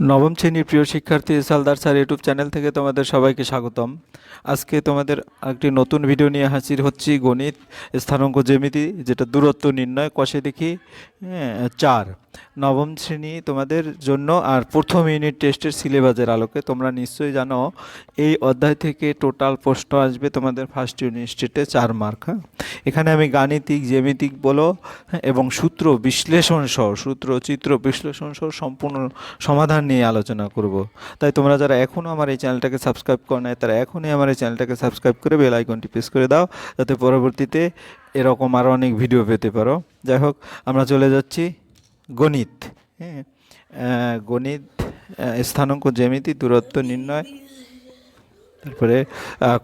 নবম শ্রেণির প্রিয় শিক্ষার্থী সালদার স্যার ইউটিউব চ্যানেল থেকে তোমাদের সবাইকে স্বাগতম। আজকে তোমাদের একটি নতুন ভিডিও নিয়ে হাজির হচ্ছি গণিত স্থানাঙ্ক জ্যামিতি যেটা দূরত্ব নির্ণয় কষে দেখি হ্যাঁ, চার। নবম শ্রেণি তোমাদের জন্য আর প্রথম ইউনিট টেস্টের সিলেবাসের আলোকে। তোমরা নিশ্চয়ই জানো এই অধ্যায় থেকে টোটাল প্রশ্ন আসবে তোমাদের ফার্স্ট ইউনিট টেস্টে চার মার্ক হ্যাঁ? এখানে আমি গাণিতিক জ্যামিতিক বলো হ্যাঁ, এবং সূত্র বিশ্লেষণ সহ সূত্র চিত্র বিশ্লেষণ সহ সম্পূর্ণ সমাধান নিয়ে আলোচনা করব। তাই তোমরা যারা এখনও আমার এই চ্যানেলটাকে সাবস্ক্রাইব করো নাই, তারা এখনই আমার এই চ্যানেলটাকে সাবস্ক্রাইব করে বেল আইকনটি প্রেস করে দাও, যাতে পরবর্তীতে এরকম আরও অনেক ভিডিও পেতে পারো। যাই হোক, আমরা চলে যাচ্ছি গণিত। হ্যাঁ গণিত স্থানাঙ্ক, জ্যামিতি, দূরত্ব নির্ণয়। তারপরে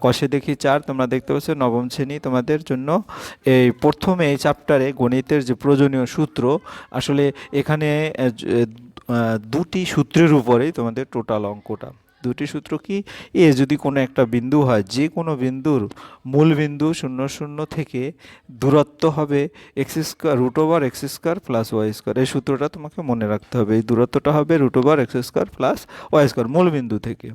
কষে দেখি চার, তোমরা দেখতে পাচ্ছ নবম শ্রেণি তোমাদের জন্য। এই প্রথমে এই চ্যাপ্টারে গণিতের যে প্রয়োজনীয় সূত্র, আসলে এখানে দুটি সূত্রের উপরেই তোমাদের টোটাল অঙ্কটা। দুটি সূত্র কি? এ যদি কোনো একটা বিন্দু হয়, যে কোনো বিন্দুর মূল বিন্দু শূন্য শূন্য থেকে দূরত্ব হবে x square root over x square plus y square এই সূত্রটা তোমাকে মনে রাখতে হবে। এই দূরত্বটা হবে root over x square plus y square মূল বিন্দু থেকে।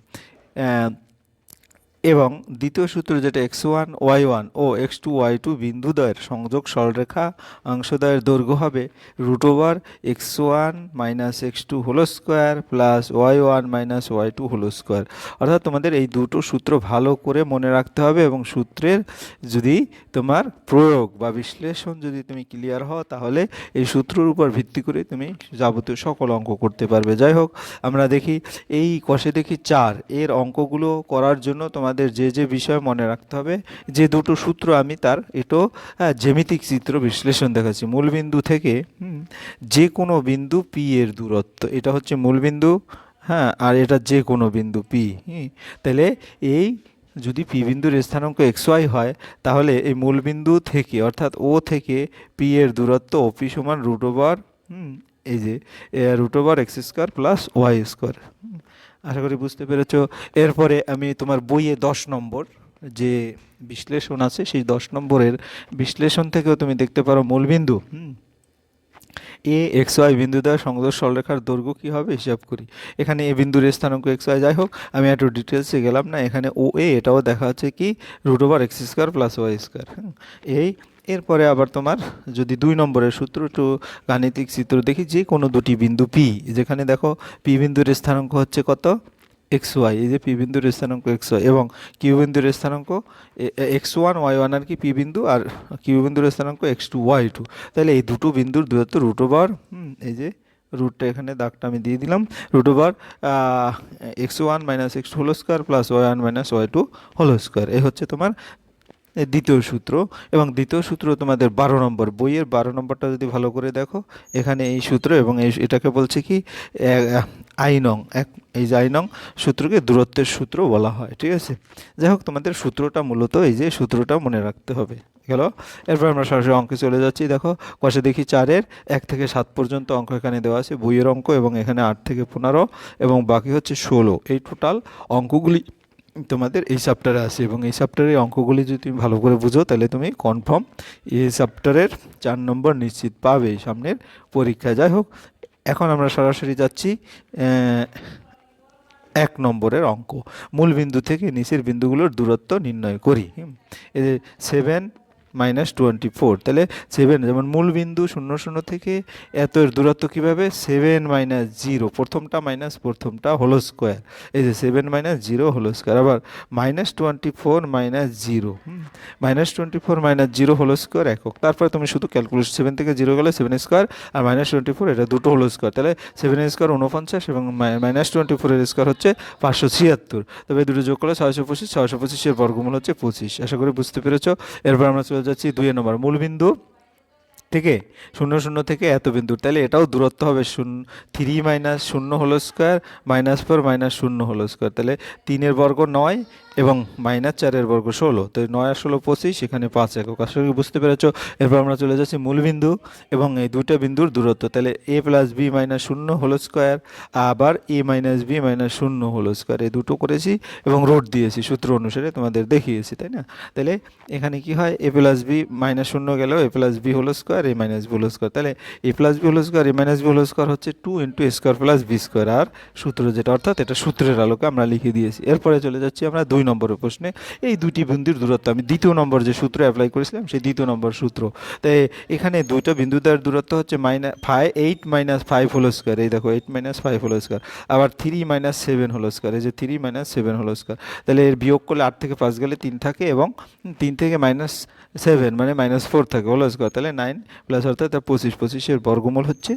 এবং দ্বিতীয় সূত্র যেটা এক্স ওয়ান ওয়াই ওয়ান ও এক্স টু ওয়াই টু বিন্দুদ্বয়ের সংযোগ সরলরেখা অংশদ্বয়ের দৈর্ঘ্য হবে root over x one minus x two whole square plus y one minus y two whole square অর্থাৎ তোমাদের এই দুটো সূত্র ভালো করে মনে রাখতে হবে এবং সূত্রের যদি তোমার প্রয়োগ বা বিশ্লেষণ যদি তুমি ক্লিয়ার হও, তাহলে এই সূত্রের উপর ভিত্তি করে তুমি যাবতীয় সকল অঙ্ক করতে পারবে। যাই হোক, আমরা দেখি এই কষে দেখি চার। এর অঙ্কগুলো করার জন্য তোমাদের যে যে বিষয় মনে রাখতে হবে যে দুটো সূত্র আমি তার এটো হ্যাঁ, জ্যামিতিক চিত্র বিশ্লেষণ দেখাচ্ছি। মূলবিন্দু থেকে যে কোনো বিন্দু পি এর দূরত্ব। এটা হচ্ছে মূলবিন্দু হ্যাঁ আর এটা যে কোনো বিন্দু পি তাহলে এই যদি পি বিন্দুর স্থানাঙ্ক এক্স ওয়াই হয় তাহলে এই মূলবিন্দু থেকে অর্থাৎ ও থেকে পি এর দূরত্ব ওপি সমান রুট ওভার এই যে root over x square plus y square আশা করি বুঝতে পেরেছ। এরপরে আমি তোমার বইয়ে দশ নম্বর যে বিশ্লেষণ আছে, সেই দশ নম্বরের বিশ্লেষণ থেকেও তুমি দেখতে পারো মূলবিন্দু হুম? এ, এক্স, ওয়াই বিন্দু দ্বারা সংযোগ সরলরেখার দৈর্ঘ্য কী হবে? হিসাব করি। এখানে এ বিন্দুর স্থানাঙ্ক এক্স, ওয়াই, যাই হোক, আমি একটু ডিটেলসে গেলাম না। এখানে ও, এ, এটাও দেখা যাচ্ছে কি, root over x square plus y square. এই এরপরে আবার তোমার যদি দুই নম্বরের সূত্র একটু গাণিতিক চিত্র দেখি, যে কোনো দুটি বিন্দু পি যেখানে দেখো পি বিন্দুর স্থানাঙ্ক হচ্ছে কত? এক্স ওয়াই এই যে পি বিন্দুর স্থানাঙ্ক এক্স ওয়াই এবং কিউ বিন্দুর স্থানাঙ্ক এক্স ওয়ান ওয়াই ওয়ান আর কি পি বিন্দু আর কিউ বিন্দুর স্থানাঙ্ক এক্স টু ওয়াই টু তাহলে এই দুটো বিন্দুর দূরত্ব রুট ওভার এই যে রুটটা এখানে দাগটা আমি দিয়ে দিলাম root over x one minus x whole square plus y one minus y two whole square এই হচ্ছে তোমার দ্বিতীয় সূত্র এবং দ্বিতীয় সূত্র তোমাদের বারো নম্বর বইয়ের বারো নম্বরটা যদি ভালো করে দেখো, এখানে এই সূত্র এবং এই এটাকে বলছে কি আইনং, এক, এই যে আইনং সূত্রকে দূরত্বের সূত্র বলা হয়, ঠিক আছে? যাই হোক, তোমাদের সূত্রটা মূলত এই যে সূত্রটা মনে রাখতে হবে, গেল? এরপর আমরা সরাসরি অঙ্কে চলে যাচ্ছি, দেখো, কষে দেখি চারের, এক থেকে সাত পর্যন্ত অঙ্ক এখানে দেওয়া আছে, বইয়ের অঙ্ক এবং এখানে আট থেকে পনেরো, এবং বাকি হচ্ছে ষোলো, এই টোটাল অঙ্কগুলি তোমাদের এই চ্যাপ্টারে আসে এবং এই চ্যাপ্টারে অঙ্কগুলি যদি তুমি ভালো করে বুঝো, তাহলে তুমি কনফার্ম এই চ্যাপ্টারের চার নম্বর নিশ্চিত পাবে সামনের পরীক্ষা যাই হোক, এখন আমরা সরাসরি যাচ্ছি এক নম্বরের অঙ্ক মূল বিন্দু থেকে নিচের বিন্দুগুলোর দূরত্ব নির্ণয় করি। এই যে সেভেন মাইনাস টোয়েন্টি ফোর তাহলে সেভেন যেমন মূল বিন্দু শূন্য শূন্য থেকে এত এর দূরত্ব কীভাবে? সেভেন মাইনাস জিরো প্রথমটা মাইনাস প্রথমটা হোলো স্কোয়ার এই যে seven minus zero whole square আবার minus twenty four minus zero minus twenty four minus zero whole square একক। তারপরে তুমি শুধু ক্যালকুলেশন সেভেন থেকে জিরো গেলে সেভেন স্কোয়ার আর মাইনাস টোয়েন্টি ফোর এটা দুটো হোলো স্কোয়ার তাহলে সেভেন স্কোয়ার উনপঞ্চাশ এবং মাইনাস টোয়েন্টি ফোরের স্কোয়ার হচ্ছে পাঁচশো ছিয়াত্তর। তবে দুটো যোগ করলে ছয়শো পঁচিশ, ছয়শো পঁচিশের বর্গমূল হচ্ছে পঁচিশ। আশা করি বুঝতে পেরেছ। এরপর আমরা চলে যাচ্ছি দুই নম্বর মূলবিন্দু থেকে শূন্য শূন্য থেকে এত বিন্দু তাহলে এটাও দূরত্ব হবে শূন্য থ্রি মাইনাস শূন্য হলো স্কোয়ার মাইনাস ফোর মাইনাস শূন্য হলো স্কোয়ার তাহলে তিনের বর্গ নয় এবং মাইনাস চারের বর্গ ষোলো। তো নয় ষোলো পঁচিশ, এখানে পাঁচ একক। আসলে বুঝতে পেরেছ। এরপর আমরা চলে যাচ্ছি মূলবিন্দু এবং এই দুটো বিন্দুর দূরত্ব। তাহলে এ প্লাস বি মাইনাস শূন্য হোল স্কোয়ার আবার এ মাইনাস বি মাইনাস শূন্য হোল স্কোয়ার এই দুটো করেছি এবং রোড দিয়েছি, সূত্র অনুসারে তোমাদের দেখিয়েছি, তাই না? তাহলে এখানে কি হয়? এ প্লাস বি মাইনাস শূন্য গেল A plus B whole square A minus B whole square তাহলে A plus B whole square A minus B whole square হচ্ছে two into square plus B square আর সূত্র যেটা, অর্থাৎ এটা সূত্রের আলোকে আমরা লিখে দিয়েছি। এরপরে চলে যাচ্ছি আমরা দুই নম্বরের প্রশ্নে, এই দুটি বিন্দুর দূরত্ব, আমি দ্বিতীয় নম্বর যে সূত্র অ্যাপ্লাই করেছিলাম, সেই দ্বিতীয় নম্বর সূত্র। তাই এখানে দুটো বিন্দুদের দূরত্ব হচ্ছে minus five eight minus five whole square এই দেখো eight minus five whole square আবার three minus seven whole square এই যে three minus seven whole square তাহলে এর বিয়োগ করলে আট থেকে পাঁচ গেলে তিন থাকে এবং তিন থেকে মাইনাস সেভেন মানে মাইনাস ফোর থাকে হোল স্কোয়ার তাহলে নাইন প্লাস অর্থাৎ পঁচিশ, পঁচিশের বর্গমূল হচ্ছে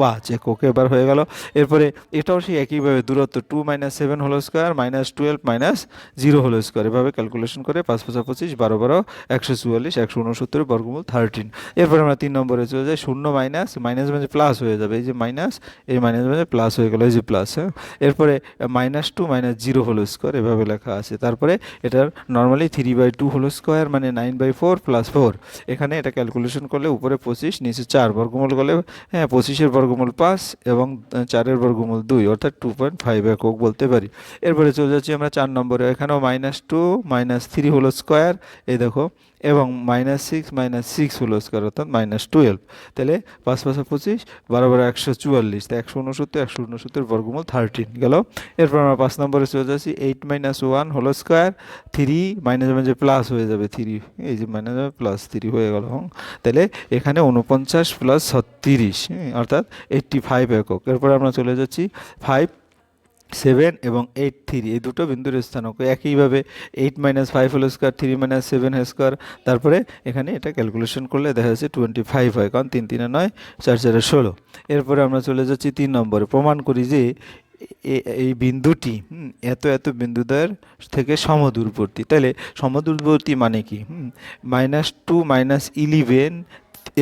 পাঁচ, একক এবার হয়ে গেল। এরপরে এটাও সেই একইভাবে দূরত্ব two minus seven whole square minus twelve minus zero whole square এভাবে ক্যালকুলেশন করে পাঁচ পাঁচা পঁচিশ, বারো বারো, একশো চুয়াল্লিশ, একশো উনসত্তর, বর্গমূল থার্টিন এরপরে আমরা তিন নম্বরে চলে যাই, শূন্য মাইনাস মাইনাস মানে প্লাস হয়ে যাবে। এই যে মাইনাস এই মাইনাস মানে প্লাস হয়ে গেল, এই যে প্লাস হ্যাঁ? এরপরে minus two minus zero whole square এভাবে লেখা আছে। তারপরে এটার normally three by two whole square মানে nine by four plus four এখানে এটা ক্যালকুলেশন করলে উপরে পঁচিশ, নিচে চার, বর্গমূল করলে হ্যাঁ পঁচিশের বর্গমূল পাঁচ এবং চারের বর্গমূল দুই, অর্থাৎ টু পয়েন্ট ফাইভ একক বলতে পারি। এরপরে চলে যাচ্ছি আমরা চার নম্বরে, এখানেও minus two minus three whole square এই দেখো, এবং minus six minus six whole square অর্থাৎ মাইনাস টুয়েলভ তাহলে পাঁচ পাঁচশো পঁচিশ, বারো বারো একশো চুয়াল্লিশ তা একশো উনসত্তর একশো উনসত্তর বর্গমূল থার্টিন গেল। এরপর আমরা পাঁচ নম্বরে চলে যাচ্ছি eight minus one whole square three minus মাঝে প্লাস হয়ে যাবে থ্রি এই যে মাইনাস প্লাস থ্রি হয়ে গেল। হুম তাহলে এখানে উনপঞ্চাশ প্লাস ছত্রিশ অর্থাৎ এইট্টি ফাইভ একক। এরপর আমরা চলে যাচ্ছি ফাইভ সেভেন এবং এইট থ্রি, এই দুটো বিন্দুর স্থানক একইভাবে eight minus five whole square, three minus seven square, তারপরে এখানে এটা ক্যালকুলেশন করলে দেখা যাচ্ছে টোয়েন্টি ফাইভ হয়, কারণ তিন তিনে নয়, চার চারে ষোলো। এরপরে আমরা চলে যাচ্ছি তিন নম্বরে, প্রমাণ করি যে এই বিন্দুটি এত এত বিন্দুদের থেকে সমদূরবর্তী। তাহলে সমদূরবর্তী মানে কি? মাইনাস টু মাইনাস ইলেভেন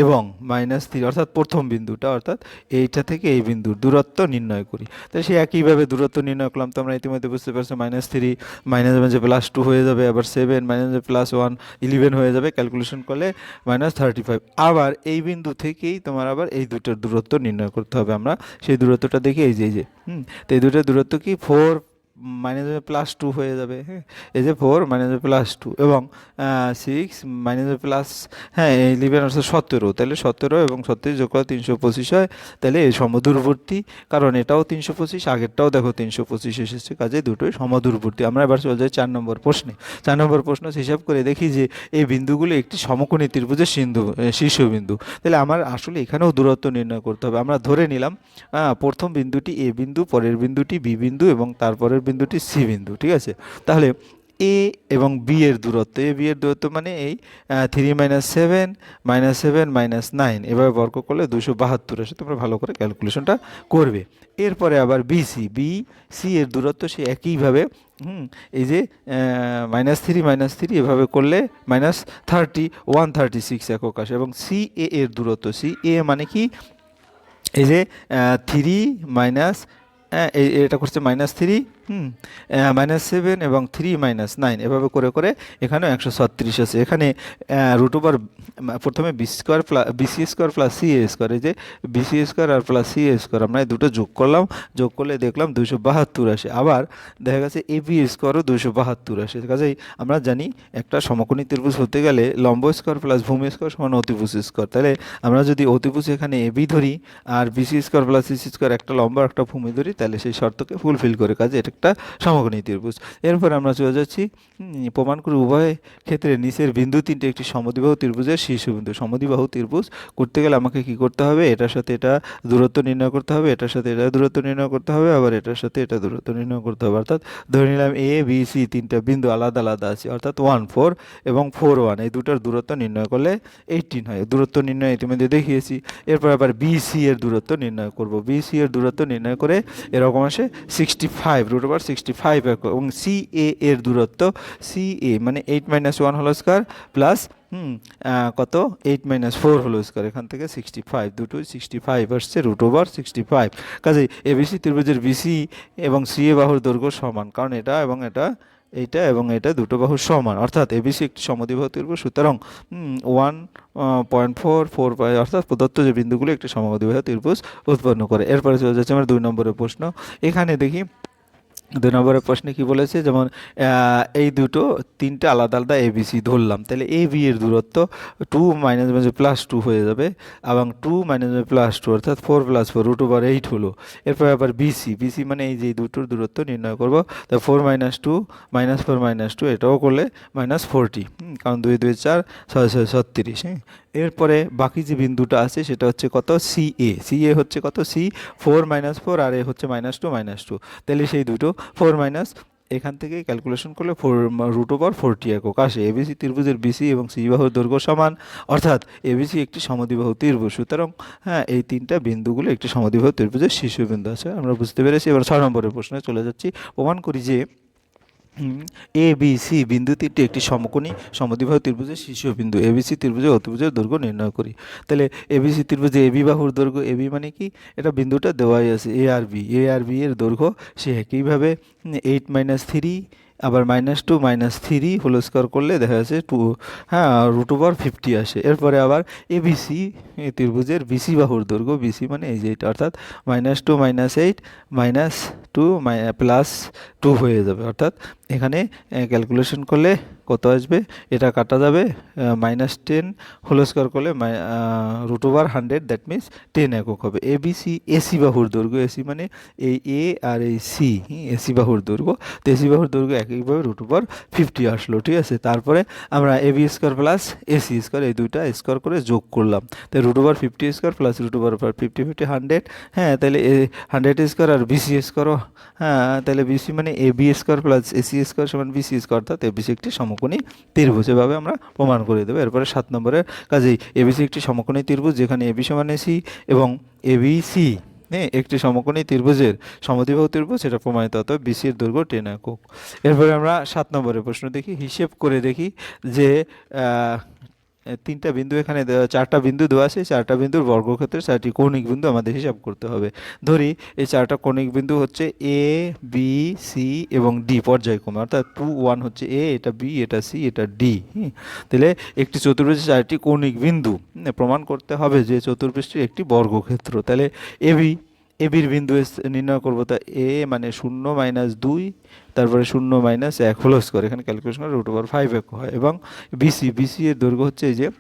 এবং মাইনাস থ্রি অর্থাৎ প্রথম বিন্দুটা, অর্থাৎ এইটা থেকে এই বিন্দুর দূরত্ব নির্ণয় করি। তাহলে সে একইভাবে দূরত্ব নির্ণয় করলাম, তো আমরা ইতিমধ্যে বুঝতে পারছি মাইনাস থ্রি মাইনাস মাঝে প্লাস টু হয়ে যাবে, আবার seven minus plus one eleven হয়ে যাবে। ক্যালকুলেশন করলে মাইনাস থার্টি ফাইভ আবার এই বিন্দু থেকেই তোমার আবার এই দুটোর দূরত্ব নির্ণয় করতে হবে আমরা। সেই দূরত্বটা দেখি, এই যে এই যে, হুম? তো এই দুটোর দূরত্ব কি? ফোর মাইনাস প্লাস টু হয়ে যাবে হ্যাঁ? এই যে ফোর মাইনাস প্লাস টু এবং সিক্স মাইনাস প্লাস হ্যাঁ ইলেভেন অর্থাৎ সতেরো। তাহলে সতেরো এবং সতেরো যোগ করে তিনশো পঁচিশ হয়। তাহলে এই সমদূরবর্তী, কারণ এটাও তিনশো পঁচিশ, আগেরটাও দেখো তিনশো পঁচিশ এসেছে, কাজে দুটোই সমদূরবর্তী। আমরা এবার চলে যাই চার নম্বর প্রশ্নে। চার নম্বর প্রশ্ন হিসাব করে দেখি যে এই বিন্দুগুলো একটি সমকোণী ত্রিভুজের সিন্ধু শীর্ষবিন্দু তাহলে আমার আসলে এখানেও দূরত্ব নির্ণয় করতে হবে। আমরা ধরে নিলাম প্রথম বিন্দুটি এ বিন্দু, পরের বিন্দুটি বি বিন্দু এবং তারপরের বিন্দুটি সি বিন্দু, ঠিক আছে? তাহলে এ এবং বি এর দূরত্ব, এ, বি এর দূরত্ব মানে এই three minus seven minus seven minus nine এভাবে বর্গ করলে দুশো বাহাত্তর আসে তোমরা ভালো করে ক্যালকুলেশনটা করবে। এরপরে আবার বিসি বি সি এর দূরত্ব সে একইভাবে, হুম, এই যে মাইনাস থ্রি মাইনাস থ্রি এভাবে করলে minus thirty one thirty six একক আসে এবং সি এ এর দূরত্ব সি এ মানে কি? এই যে থ্রি মাইনাস এটা করছে minus three hmm minus seven এবং থ্রি মাইনাস নাইন এভাবে করে করে এখানেও একশো ছত্রিশ আছে। এখানে রুট ওভার প্রথমে B square plus BC square plus C A square এই যে বিসি স্কোয়ার আর প্লাস সি এ স্কোয়ার আমরা দুটো যোগ করলাম। যোগ করলে দেখলাম দুশো বাহাত্তর আসে। আবার দেখা গেছে এ বি স্কোয়ারও দুশো বাহাত্তর আসে। কাজেই আমরা জানি একটা সমকোণী ত্রিভুজ হতে গেলে লম্ব স্কোয়ার প্লাস ভূমি স্কোয়ার সমান অতিভুজ স্কোয়ার তাহলে আমরা যদি অতিভুজ এখানে এ বি ধরি আর BC square plus CC square একটা লম্বা একটা ভূমি ধরি, তাহলে সেই শর্তকে ফুলফিল করে। কাজে এটা একটা সমকোণী ত্রিভুজ এরপর আমরা চলে যাচ্ছি প্রমাণ করে উভয় ক্ষেত্রে নিচের বিন্দু তিনটে একটি সমদ্বিবাহু ত্রিভুজের শীর্ষবিন্দু সমদ্বিবাহু ত্রিভুজ করতে গেলে আমাকে কি করতে হবে? এটার সাথে এটা দূরত্ব নির্ণয় করতে হবে, এটার সাথে এটা দূরত্ব নির্ণয় করতে হবে, আবার এটার সাথে এটা দূরত্ব নির্ণয় করতে হবে। অর্থাৎ ধরে নিলাম এ বি সি তিনটা বিন্দু আলাদা আলাদা আছে। অর্থাৎ ওয়ান ফোর এবং ফোর ওয়ান এই দুটার দূরত্ব নির্ণয় করলে এইটিন হয়। দূরত্ব নির্ণয় ইতিমধ্যে দেখিয়েছি। এরপর আবার বি সি এর দূরত্ব নির্ণয় করব। বিসি এর দূরত্ব নির্ণয় করে এরকম আসে sixty five root over sixty five এবং সি এ এর দূরত্ব সি এ মানে এইট মাইনাস ওয়ান হলো স্কোয়ার প্লাস কত? এইট মাইনাস ফোর হলো স্কোয়ার এখান থেকে সিক্সটি ফাইভ দুটোই সিক্সটি ফাইভ আসছে রুট ওভার সিক্সটি ফাইভ কাজে এবিসি ত্রিভুজের বিসি এবং সি এ বাহুর দৈর্ঘ্য সমান, কারণ এটা এবং এটা, এইটা এবং এটা দুটো বাহু সমান। অর্থাৎ এবিসি একটি সমদ্বিবাহু ত্রিভুজ, সুতরাং ওয়ান পয়েন্ট ফোর ফোর অর্থাৎ প্রদত্ত যে বিন্দুগুলো একটি সমদ্বিবাহু ত্রিভুজ উৎপন্ন করে। এরপরে চলে যাচ্ছে আমার দুই নম্বরের প্রশ্ন। এখানে দেখি দুই নম্বরের প্রশ্নে কি বলেছে? যেমন এই দুটো তিনটে আলাদা আলাদা এবিসি ধরলাম। তাহলে এ বি এর দূরত্ব two minus minus plus two হয়ে যাবে এবং টু মাইনাস প্লাস টু অর্থাৎ four plus four root over eight হলো। এরপর আবার বিসি বিসি মানে এই যে দুটোর দূরত্ব নির্ণয় করব। তা four minus two minus four minus two এটাও করলে মাইনাস ফোরটি কারণ দুই দুই, চার, ছয় ছয়, ছত্রিশ। হ্যাঁ এরপরে বাকি যে বিন্দুটা আছে সেটা হচ্ছে কত? সি এ সি এ হচ্ছে কত? সি ফোর মাইনাস ফোর আর এ হচ্ছে মাইনাস টু মাইনাস টু তাহলে সেই দুটো। ফোর মাইনাস এখান থেকে ক্যালকুলেশন করলে ফোর রুট ওভার ফোরটি একক। আসে এবিসি ত্রিভুজের বিসি এবং সি বাহুর দৈর্ঘ্য সমান। অর্থাৎ এবিসি একটি সমদ্বিবাহু ত্রিভুজ। সুতরাং হ্যাঁ এই তিনটা বিন্দুগুলো একটি সমদ্বিবাহু ত্রিভুজের শীর্ষবিন্দু আছে। আমরা বুঝতে পেরেছি। এবার ছয় নম্বরের প্রশ্নে চলে যাচ্ছি। প্রমাণ করি যে এ বি সি বিন্দু তিনটি একটি সমকোণী সমদ্বিবাহু ত্রিভুজের শীর্ষবিন্দু এ বি সি ত্রিভুজের অতিভুজের দৈর্ঘ্য নির্ণয় করি। তাহলে এ বি সি ত্রিভুজে এ বি বাহুর দৈর্ঘ্য এ বি মানে কি? এটা বিন্দুটা দেওয়াই আছে এ আর বি এ আর বি এর দৈর্ঘ্য সে একইভাবে এইট মাইনাস থ্রি আবার minus two minus three whole square করলে দেখা যাচ্ছে টু হ্যাঁ রুট ওভার ফিফটি আসে। এরপরে আবার এবিসি ত্রিভুজের বিসি বাহুর দৈর্ঘ্য বিসি মানে এই যে এটা, অর্থাৎ minus two minus eight minus two plus two হয়ে যাবে। অর্থাৎ এখানে ক্যালকুলেশন করলে কত আসবে? এটা কাটা যাবে মাইনাস টেন হোল স্কোয়ার করলে root over hundred that means ten একক হবে। এবিসি এসি বাহুর দৈর্ঘ্য এসি মানে এই এ আর এই সি এসি বাহুর দৈর্ঘ্য। তো এসি বাহুর দৈর্ঘ্য একইভাবে রুট ওভার ফিফটি আসলো, ঠিক আছে? তারপরে আমরা A B square plus AC square এই দুইটা স্কোয়ার করে যোগ করলাম। তাই root over fifty square plus root over fifty fifty hundred হ্যাঁ তাহলে এ হান্ড্রেড স্কোয়ার আর বিসি স্কোয়ারও হ্যাঁ তাহলে বিসি মানে A B square plus AC square সমান বিসি স্কোয়ার অর্থাৎ এবিসি একটি সমকোণী ত্রিভুজ। এভাবে আমরা প্রমাণ করে দেবো। এরপরে সাত নম্বরের কাজেই এ এবিসি একটি সমকোণী ত্রিভুজ, যেখানে এবি সমান এসি এবং এবিসি হ্যাঁ একটি সমকোণী ত্রিভুজের সমদ্বিবাহু ত্রিভুজ, সেটা প্রমাণিত হতো বিসির দৈর্ঘ্য টেন একক। এরপরে আমরা সাত নম্বরের প্রশ্ন দেখি, হিসেব করে দেখি যে তিনটা বিন্দু এখানে চারটা বিন্দু দেওয়া আছে। চারটা বিন্দুর বর্গক্ষেত্রে চারটি কৌণিক বিন্দু আমাদের হিসাব করতে হবে। ধরি, এই চারটা কৌণিক বিন্দু হচ্ছে এ বি সি এবং ডি পর্যায়ক্রমে। অর্থাৎ টু, ওয়ান হচ্ছে এ এটা বি এটা সি এটা ডি তাহলে একটি চতুর্ভুজের চারটি কৌণিক বিন্দু প্রমাণ করতে হবে যে চতুর্ভুজটি একটি বর্গক্ষেত্র। তাহলে এবি এবির বিন্দু এস- নির্ণয় করব, তা এ মানে শূন্য মাইনাস দুই, তারপরে শূন্য মাইনাস এক হোল স্কোয়ার এখানে ক্যালকুলেশন করে রুট ওভার ফাইভ এক হয়। এবং বিসি বিসি এর দৈর্ঘ্য হচ্ছে এই যে,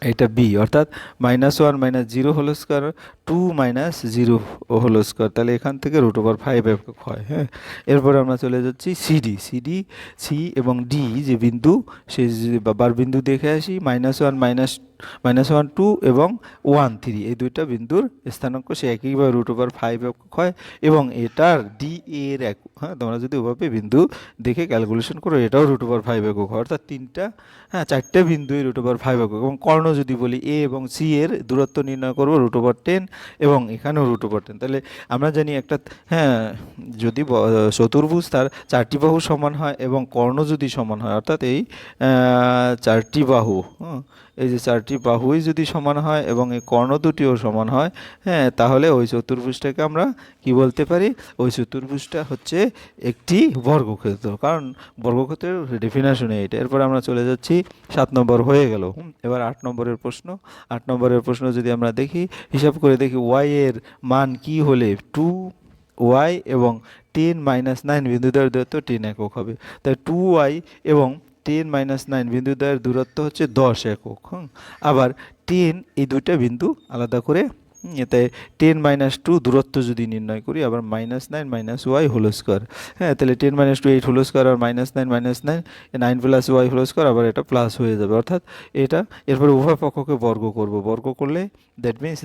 এটা বি অর্থাৎ minus one minus zero whole square two minus zero whole square তাহলে এখান থেকে রুট ওভার ফাইভ একক হয় হ্যাঁ। এরপরে আমরা চলে যাচ্ছি সিডি সিডি সি এবং ডি যে বিন্দু, সেই যে বাবার বিন্দু দেখে আসি minus one minus minus one two এবং ওয়ান থ্রি এই দুইটা বিন্দুর স্থানাঙ্ক সে একইভাবে রুট ওভার ফাইভ একক হয় এবং এটার ডি এর এক হ্যাঁ তোমরা যদি ওভাবে বিন্দু দেখে ক্যালকুলেশন করো, এটাও রুট ওভার ফাইভ একক হয়। অর্থাৎ তিনটা হ্যাঁ চারটে বিন্দুই রুট ওভার ফাইভ একক এবং কর্ণ যদি বলি এ এবং সি এর দূরত্ব নির্ণয় করব রুট ওভার টেন এবং এখানেও রুট ওভার টেন তাহলে আমরা জানি একটা হ্যাঁ যদি চতুর্ভুজ তার চারটি বাহু সমান হয় এবং কর্ণ যদি সমান হয়, অর্থাৎ এই চারটি বাহু এই যে চারটি বাহুই যদি সমান হয় এবং এই কর্ণ দুটিও সমান হয় হ্যাঁ তাহলে ওই চতুর্ভুজটাকে আমরা কি বলতে পারি? ওই চতুর্ভুজটা হচ্ছে একটি বর্গক্ষেত্র। কারণ বর্গক্ষেত্রের ডেফিনেশনে এটা এরপর আমরা চলে যাচ্ছি, সাত নম্বর হয়ে গেল। এবার আট নম্বরের প্রশ্ন। আট নম্বরের প্রশ্ন যদি আমরা দেখি, হিসাব করে দেখি ওয়াই এর মান কি হলে টু ওয়াই এবং টেন মাইনাস নাইন বিন্দুদ্বয়ের দূরত্ব টেন একক হবে। তাই টু ওয়াই এবং টেন মাইনাস নাইন বিন্দু দ্বয়ের দূরত্ব হচ্ছে দশ একক আবার টেন এই দুইটা বিন্দু আলাদা করে এতে টেন মাইনাস টু দূরত্ব যদি নির্ণয় করি, আবার minus nine minus Y whole square হ্যাঁ তাহলে ten minus two eight whole square আর minus nine minus nine nine plus Y whole square আবার এটা প্লাস হয়ে যাবে। অর্থাৎ এটা এরপরে উভয় পক্ষকে বর্গ করব। বর্গ করলে that means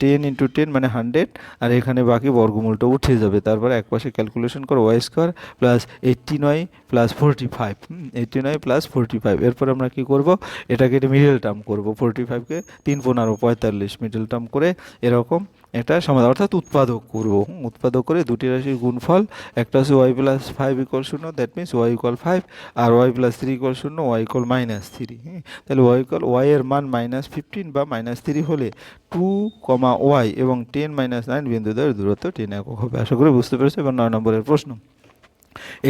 ten into ten মানে হান্ড্রেড আর এখানে বাকি বর্গমূলটা উঠে যাবে। তারপরে এক পাশে ক্যালকুলেশন করো ওয়াই স্কোয়ার প্লাস এইট্টি নয় প্লাস ফোরটি ফাইভ এইট্টি নয় প্লাস ফোরটি ফাইভ এরপর আমরা কী করব? এটাকে মিডল টার্ম করব। ফোরটি ফাইভকে তিন পনেরো, পঁয়তাল্লিশ। মিডল টার্ম করে এরকম এটা সমাধান, অর্থাৎ উৎপাদক করব উৎপাদক করে দুটি রাশির গুণফল, একটা হচ্ছে ওয়াই প্লাস ফাইভ ইকুয়াল শূন্য that means Y equal five R Y plus three equal শূন্য ওয়াই ইকুয়াল মাইনাস থ্রি হ্যাঁ তাহলে ওয়াই ইকুয়াল ওয়াই এর মান মাইনাস ফিফটিন বা মাইনাস থ্রি হলে টু কমা ওয়াই এবং টেন মাইনাস নাইন বিন্দু বিন্দুদের দূরত্ব টেন একক হবে। আশা করি বুঝতে পেরেছ, এবার নয় নম্বরের প্রশ্ন।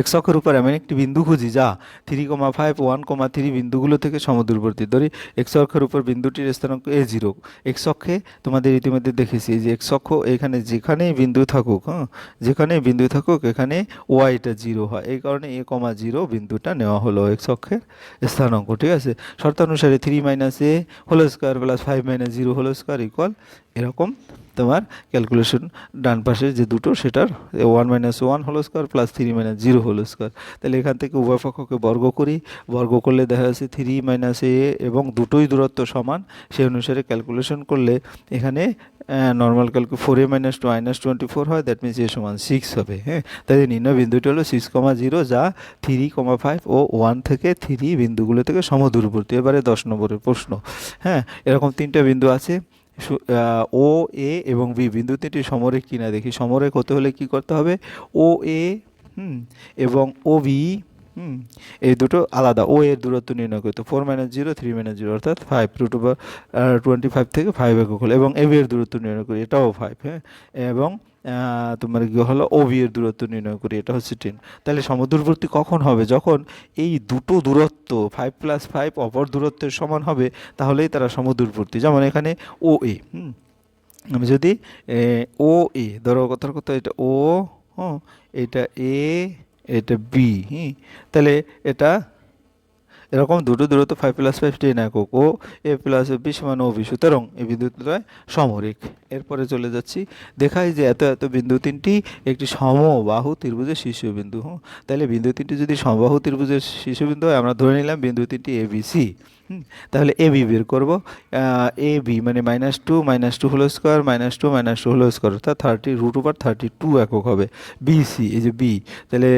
এক্স অক্ষের উপর এমন একটি বিন্দু খুঁজি যা three comma five one comma three বিন্দুগুলো থেকে সমদূরবর্তী। ধরি এক্স অক্ষের উপর বিন্দুটির স্থানাঙ্ক এ জিরো এক্স অক্ষে তোমাদের ইতিমধ্যে দেখেছি যে এক্স অক্ষ এখানে যেখানেই বিন্দু থাকুক হ্যাঁ যেখানেই বিন্দু থাকুক, এখানে ওয়াইটা জিরো হয়। এই কারণে এ কমা জিরো বিন্দুটা নেওয়া হলো এক্স অক্ষের স্থানাঙ্ক, ঠিক আছে? শর্তানুসারে three minus A whole square plus five minus zero whole square equal এরকম তোমার ক্যালকুলেশন ডান পাশে যে দুটো, সেটার one minus one whole square plus three minus zero whole square তাহলে এখান থেকে উভয় পক্ষকে বর্গ করি। বর্গ করলে দেখা যাচ্ছে থ্রি মাইনাস এ এবং দুটোই দূরত্ব সমান। সেই অনুসারে ক্যালকুলেশন করলে এখানে normal ক্যালকু four A minus two minus twenty four হয়। দ্যাট মিনস এ সমান সিক্স হবে হ্যাঁ? তাই নির্ণয় বিন্দুটি হলো সিক্স কমা জিরো যা থ্রি কমা ফাইভ ও ওয়ান থেকে থ্রি বিন্দুগুলো থেকে সমদূরবর্তী। এবারে দশ নম্বরের প্রশ্ন হ্যাঁ? এরকম তিনটা বিন্দু আছে। ও, এ এবং বি বিন্দু তিনটি সমরেখ কিনা দেখি। সমরেখ হতে হলে কি করতে হবে? ও, এ, হুম, এবং ও, বি, হুম, এই দুটো আলাদা। ও, এর দূরত্ব নির্ণয় করতে four minus zero three minus zero অর্থাৎ five two over twenty five থেকে ফাইভ একক হলো, এবং এ বি এর দূরত্ব নির্ণয় করি, এটাও ফাইভ হ্যাঁ এবং তোমার কি হলো? ও বি এর দূরত্ব নির্ণয় করি, এটা হচ্ছে টেন তাহলে সমদূরবর্তী কখন হবে? যখন এই দুটো দূরত্ব ফাইভ প্লাস ফাইভ অপর দূরত্বের সমান হবে, তাহলেই তারা সমদূরবর্তী। যেমন এখানে ও এ আমি যদি ও এ ধরো কথার কথা এটা ও হ্যাঁ এটা এ এটা বি হুম? তাহলে এটা এরকম দুটো দূরত্ব ফাইভ প্লাস ফাইভ টেন একক ও এ প্লাস বি সমান ও বি সুতরাং এই বিন্দুদ্বয় সমরিক এরপরে চলে যাচ্ছি। দেখায় যে এত এত বিন্দু তিনটি একটি সমবাহু ত্রিভুজের শীর্ষবিন্দু। হ্যাঁ তাহলে বিন্দু তিনটি যদি সমবাহু ত্রিভুজের শীর্ষবিন্দু হয় আমরা ধরে নিলাম বিন্দু তিনটি এ বি সি হুম, তাহলে এ বি বের করব। এ বি মানে minus two minus two whole square minus two minus two whole square অর্থাৎ thirty root over thirty two একক হবে। বি সি এই যে বি তাহলে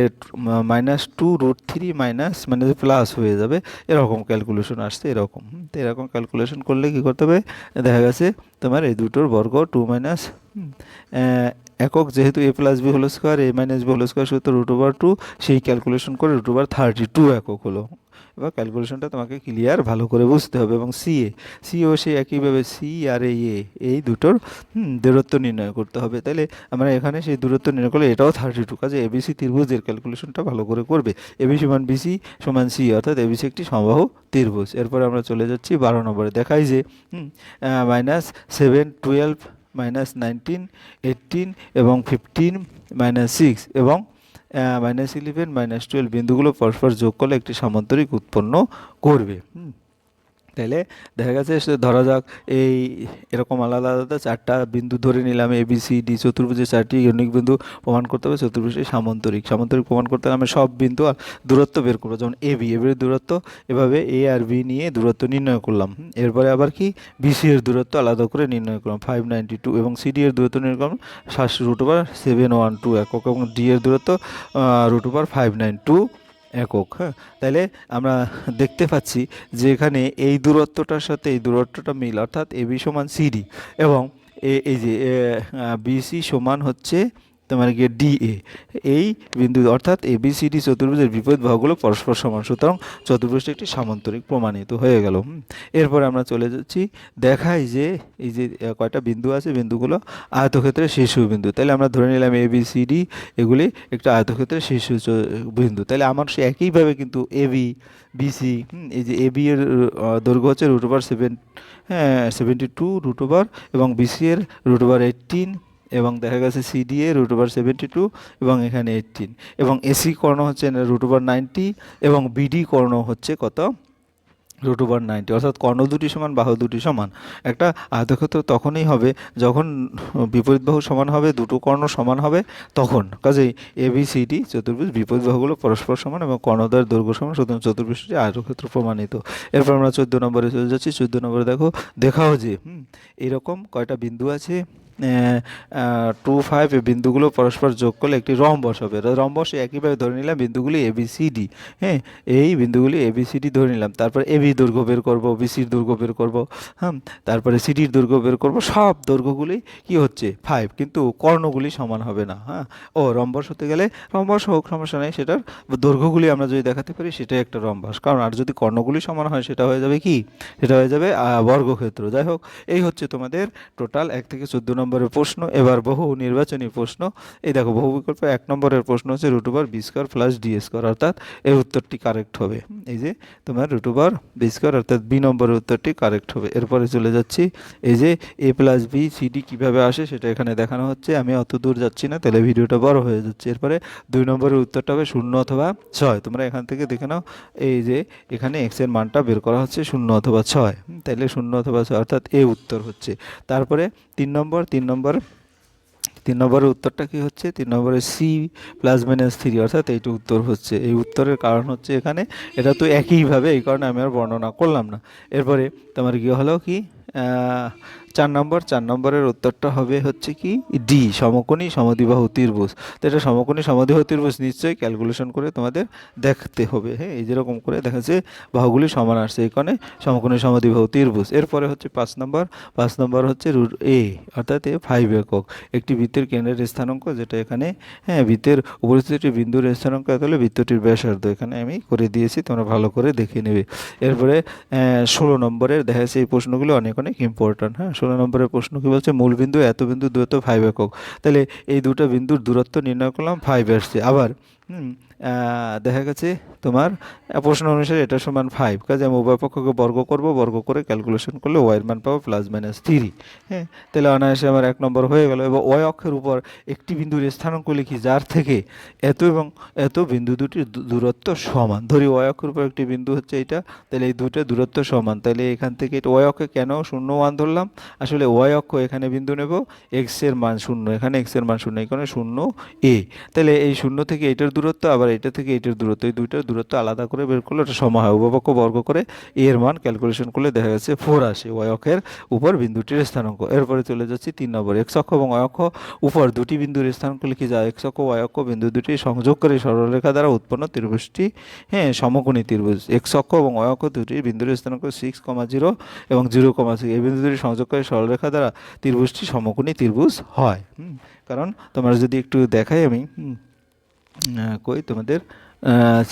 minus two root three minus মানে প্লাস হয়ে যাবে, এরকম ক্যালকুলেশন আসছে, এরকম। তো এরকম ক্যালকুলেশন করলে কী করতে হবে? দেখা গেছে, তোমার এই দুটোর বর্গ টু মাইনাস একক যেহেতু A plus B whole square A minus B whole square সূত্র রুট ওভার টু সেই ক্যালকুলেশন করে রুট ওভার থার্টি টু একক হলো। এবার ক্যালকুলেশনটা তোমাকে ক্লিয়ার ভালো করে বুঝতে হবে এবং সি এ সিও সেই একইভাবে সি আর এ এই দুটোর দূরত্ব নির্ণয় করতে হবে। তাহলে আমরা এখানে সেই দূরত্ব নির্ণয় করলে এটাও থার্টি টু কাজে এবিসি ত্রিভুজের ক্যালকুলেশনটা ভালো করে করবে। এবি সমান বিসি সমান সি অর্থাৎ এবিসি একটি সমবাহু ত্রিভুজ। এরপরে আমরা চলে যাচ্ছি বারো নম্বরে। দেখাই যে minus seven twelve minus nineteen eighteen এবং ফিফটিন মাইনাস সিক্স এবং মাইনাস ইলেভেন মাইনাস টুয়েলভ বিন্দুগুলো পরস্পর যোগ করলে একটি সামান্তরিক উৎপন্ন করবে হুম। তাহলে দেখা গেছে ধরা যাক এই এরকম আলাদা আলাদা চারটা বিন্দু ধরে নিলাম এ বি সি ডি চতুর্ভুজে চারটি ইউনিক বিন্দু প্রমাণ করতে হবে। চতুর্ভুজে সামান্তরিক। সামান্তরিক প্রমাণ করতে হলে আমি সব বিন্দু আর দূরত্ব বের করব। যেমন এ বি এর দূরত্ব, এভাবে এ আর বি নিয়ে দূরত্ব নির্ণয় করলাম। এরপরে আবার কি? বিসি এর দূরত্ব আলাদা করে নির্ণয় করলাম। ফাইভ নাইনটি টু এবং সিডি এর দূরত্ব নির্ণয় করলাম। সাতশো root over seven one two একক এবং ডি এর দূরত্ব root over five nine two একক হ্যাঁ? তাহলে আমরা দেখতে পাচ্ছি যে এখানে এই দূরত্বটার সাথে এই দূরত্বটা মিল, অর্থাৎ এবি সমান সিডি এবং এই যে বিসি সমান হচ্ছে তোমার গিয়ে ডিএ এই বিন্দু অর্থাৎ এ বি সি ডি চতুর্ভুজের বিপরীত বাহুগুলো পরস্পর সমান। সুতরাং চতুর্ভুজটি একটি সামান্তরিক প্রমাণিত হয়ে গেল। এরপরে আমরা চলে যাচ্ছি। দেখাই যে এই যে কয়টা বিন্দু আছে? বিন্দুগুলো আয়তক্ষেত্রের শীর্ষ বিন্দু। তাহলে আমরা ধরে নিলাম এ বি সি ডি এগুলি একটা আয়তক্ষেত্রের শীর্ষ চ- বিন্দু। তাহলে আমার সে একইভাবে কিন্তু এ বি বিসি এই যে এ বি এর দৈর্ঘ্য হচ্ছে রুট ওভার সেভেন হ্যাঁ সেভেন্টি টু রুট ওভার এবং বিসি এর রুট ওভার এইটিন এবং দেখা গেছে সিডি এ রুট ওভার সেভেন্টি টু এবং এখানে এইটিন এবং এসি কর্ণ হচ্ছে রুট ওভার নাইনটি এবং বিডি কর্ণ হচ্ছে কত? রুট ওভার নাইনটি অর্থাৎ কর্ণ দুটি সমান বাহু দুটি সমান। একটা আয়তক্ষেত্র তখনই হবে যখন বিপরীত বাহু সমান হবে দুটো কর্ণ সমান হবে তখন। কাজেই এ বি সি ডি চতুর্ভুজ বিপরীত বাহুগুলো পরস্পর সমান এবং কর্ণদ্বয়ের দৈর্ঘ্য সমান সুতরাং চতুর্ভুজটি আয়তক্ষেত্র প্রমাণিত। এরপর আমরা চোদ্দ নম্বরে চলে যাচ্ছি। চোদ্দ নম্বরে দেখো দেখাও যে হুম, এরকম কয়টা বিন্দু আছে? টু ফাইভ বিন্দুগুলো পরস্পর যোগ করলে একটি রম্বস হবে রম্বস একইভাবে ধরে নিলাম বিন্দুগুলি এ বি সি ডি হ্যাঁ? এই বিন্দুগুলি এ বি সি ডি ধরে নিলাম। তারপর এ বি দৈর্ঘ্য বের করব বিসির দৈর্ঘ্য বের করব হ্যাঁ তারপরে সিডির দৈর্ঘ্য বের করব, সব দৈর্ঘ্যগুলি কি হচ্ছে? ফাইভ কিন্তু কর্ণগুলি সমান হবে না হ্যাঁ? ও রম্বস হতে গেলে রম্বস হোক, সমস্যা নেই। সেটার দৈর্ঘ্যগুলি আমরা যদি দেখাতে পারি, সেটাই একটা রম্বস কারণ আর যদি কর্ণগুলি সমান হয়, সেটা হয়ে যাবে কি? সেটা হয়ে যাবে বর্গক্ষেত্র। যাই হোক, এই হচ্ছে তোমাদের টোটাল এক থেকে চোদ্দ নম্বর নম্বরের প্রশ্ন, এবার বহু নির্বাচনী প্রশ্ন। এই দেখো, বহু বিকল্প এক নম্বরের প্রশ্ন হচ্ছে root over B square plus D square অর্থাৎ এর উত্তরটি কারেক্ট হবে। এই যে, তোমার রুটুবার বি স্কোয়ার অর্থাৎ বি নম্বরের উত্তরটি কারেক্ট হবে। এরপরে চলে যাচ্ছি, এই যে এ প্লাস বি সিডি কীভাবে আসে সেটা এখানে দেখানো হচ্ছে। আমি অত দূর যাচ্ছি না, তাহলে ভিডিওটা বড় হয়ে যাচ্ছে। এরপরে দুই নম্বরের উত্তরটা হবে শূন্য অথবা ছয়। তোমরা এখান থেকে দেখে নাও, এই যে এখানে এক্সের মানটা বের করা হচ্ছে শূন্য অথবা ছয়। তাহলে শূন্য অথবা ছয়, অর্থাৎ এ উত্তর হচ্ছে। তারপরে তিন নম্বর তিন নম্বর, তিন নম্বরের উত্তরটা কি হচ্ছে? তিন নম্বরে সি প্লাস মাইনাস থ্রি অর্থাৎ এইটা উত্তর হচ্ছে। এই উত্তরের কারণ হচ্ছে এখানে, এটা তো একইভাবে, এই কারণে আমি আর বর্ণনা করলাম না। এরপরে তোমার কি হলো কি? চার নম্বর, চার নম্বরের উত্তরটা হবে হচ্ছে কি? ডি সমকোণী সমদ্বিবাহু ত্রিভুজ। তো এটা সমকোণী সমদ্বিবাহু ত্রিভুজ নিশ্চয়ই ক্যালকুলেশন করে তোমাদের দেখতে হবে হ্যাঁ? এই যেরকম করে দেখা যাচ্ছে বাহুগুলি সমান আসছে এখানে সমকোণী সমদ্বিবাহু ত্রিভুজ। এরপরে হচ্ছে পাঁচ নম্বর পাঁচ নম্বর হচ্ছে রুট এ অর্থাৎ এ ফাইভ একক। একটি বৃত্তের কেন্দ্রের স্থানাঙ্ক যেটা এখানে হ্যাঁ বৃত্তের উপস্থিত বিন্দুর স্থানাঙ্ক, তাহলে হলে বৃত্তটির ব্যাসার্ধ এখানে আমি করে দিয়েছি, তোমরা ভালো করে দেখে নেবে। এরপরে ষোলো নম্বরের দেখা যাচ্ছে এই প্রশ্নগুলো অনেক অনেক ইম্পর্ট্যান্ট হ্যাঁ? ষোলো নম্বরের প্রশ্ন কী বলছে? মূল বিন্দু, এত বিন্দু দূরত্ব ফাইভ একক। তাহলে এই দুটো বিন্দুর দূরত্ব নির্ণয় করলাম ফাইভ আসছে আবার দেখা গেছে তোমার প্রশ্ন অনুসারে এটা সমান ফাইভ কাজে আমি উভয় পক্ষকে বর্গ করব, বর্গ করে ক্যালকুলেশন করলে ওয়াইয়ের মান পাবো প্লাস মাইনাস থ্রি হ্যাঁ? তাহলে অনায়াসে আমার এক নম্বর হয়ে গেল এবং ওয়াই অক্ষের উপর একটি বিন্দুর স্থানাঙ্ক লিখি, যার থেকে এত এবং এত বিন্দু দুটির দূরত্ব সমান। ধরি ওয়াই অক্ষের উপর একটি বিন্দু হচ্ছে এটা তাহলে এই দুটো দূরত্ব সমান। তাহলে এখান থেকে এটা ওয়াই অক্ষে কেন শূন্য ওয়ান ধরলাম? আসলে ওয়াই অক্ষ এখানে বিন্দু নেব এক্সের মান শূন্য, এখানে এক্সের মান শূন্য, এখানে শূন্য এ তাহলে এই শূন্য থেকে এটার দূরত্ব, আবার এটা থেকে এটার দূরত্ব, এই দুইটার দূরত্ব আলাদা করে বের করলে ওটা সমান হয় উভপক্ষ বর্গ করে এর মান ক্যালকুলেশন করলে দেখা যাচ্ছে ফোর আসে অক্ষের উপর বিন্দুটির স্থানাঙ্ক। এরপরে চলে যাচ্ছি তিন নম্বর এক্স অক্ষ এবং অক্ষ উপর দুটি বিন্দুর স্থানাঙ্ক লিখে যায়? এক্স অক্ষ অক্ষ বিন্দু দুটি সংযোগ করে সরলরেখা দ্বারা উৎপন্ন ত্রিভুজটি হ্যাঁ সমকোণী ত্রিভুজ। এক্স অক্ষ এবং ওয়াই অক্ষ দুটি বিন্দুর স্থানাঙ্ক সিক্স কমা জিরো এবং জিরো কমা সিক্স এই বিন্দু দুটি সংযোগ করে সরলরেখা দ্বারা ত্রিভুজটি সমকোণী ত্রিভুজ হয়। কারণ তোমরা যদি একটু দেখাই আমি কই তোমাদের?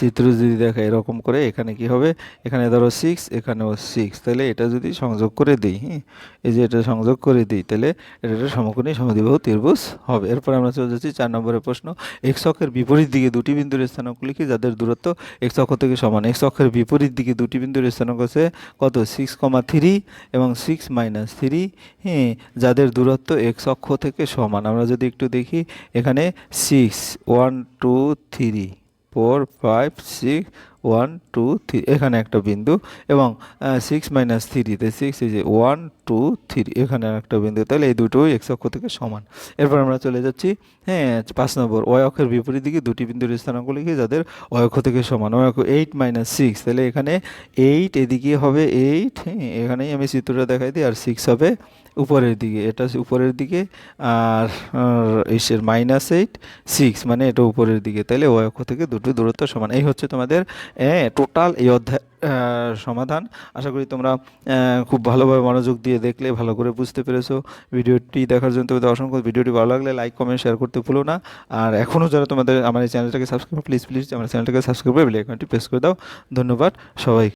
চিত্র যদি দেখা এরকম করে, এখানে কি হবে? এখানে ধরো সিক্স এখানেও সিক্স তাহলে এটা যদি সংযোগ করে দিই হ্যাঁ এই যে এটা সংযোগ করে দিই, তাহলে এটা একটা সমকোণী সমদ্বিবাহু ত্রিভুজ হবে। এরপর আমরা চলে যাচ্ছি চার নম্বরের প্রশ্ন। এক্স অক্ষের বিপরীত দিকে দুটি বিন্দুর স্থানাঙ্ক লিখি, যাদের দূরত্ব এক্স অক্ষ থেকে সমান। এক্স অক্ষের বিপরীত দিকে দুটি বিন্দুর স্থানাঙ্ক হচ্ছে কত? সিক্স কমা থ্রি এবং সিক্স মাইনাস থ্রি হ্যাঁ যাদের দূরত্ব এক্স অক্ষ থেকে সমান। আমরা যদি একটু দেখি, এখানে six one two three four five six one two three এখানে একটা বিন্দু এবং সিক্স মাইনাস থ্রিতে সিক্স এই যে ওয়ান টু থ্রি এখানে একটা বিন্দু, তাহলে এই দুটোই এক্স অক্ষ থেকে সমান। এরপর আমরা চলে যাচ্ছি হ্যাঁ পাঁচ নম্বর ওয়াই অক্ষের বিপরীত দিকে দুটি বিন্দুর স্থানাঙ্ক লিখি যাদের ওয়াই অক্ষ থেকে সমান ওয়াই অক্ষ এইট মাইনাস সিক্স তাহলে এখানে এইট এদিকে হবে এইট হ্যাঁ এখানেই আমি চিত্রটা দেখাই দিই, আর সিক্স হবে উপরের দিকে, এটা উপরের দিকে আর এসের মাইনাস এইট সিক্স মানে এটা উপরের দিকে। তাহলে ওয়াই অক্ষ থেকে দুটো দূরত্ব সমান। এই হচ্ছে তোমাদের টোটাল এই অধ্যায় সমাধান। আশা করি তোমরা খুব ভালোভাবে মনোযোগ দিয়ে দেখলে, ভালো করে বুঝতে পেরেছ। ভিডিওটি দেখার জন্য তোমাদের অসংখ্য ভিডিওটি ভালো লাগলে লাইক কমেন্ট শেয়ার করতে ভুলো না। আর এখনও যারা তোমাদের আমার এই চ্যানেলটাকে সাবস্ক্রাইব প্লিজ প্লিজ আমার চ্যানেলটাকে সাবস্ক্রাইব করে বেল আইকনটি প্রেস করে দাও। ধন্যবাদ সবাই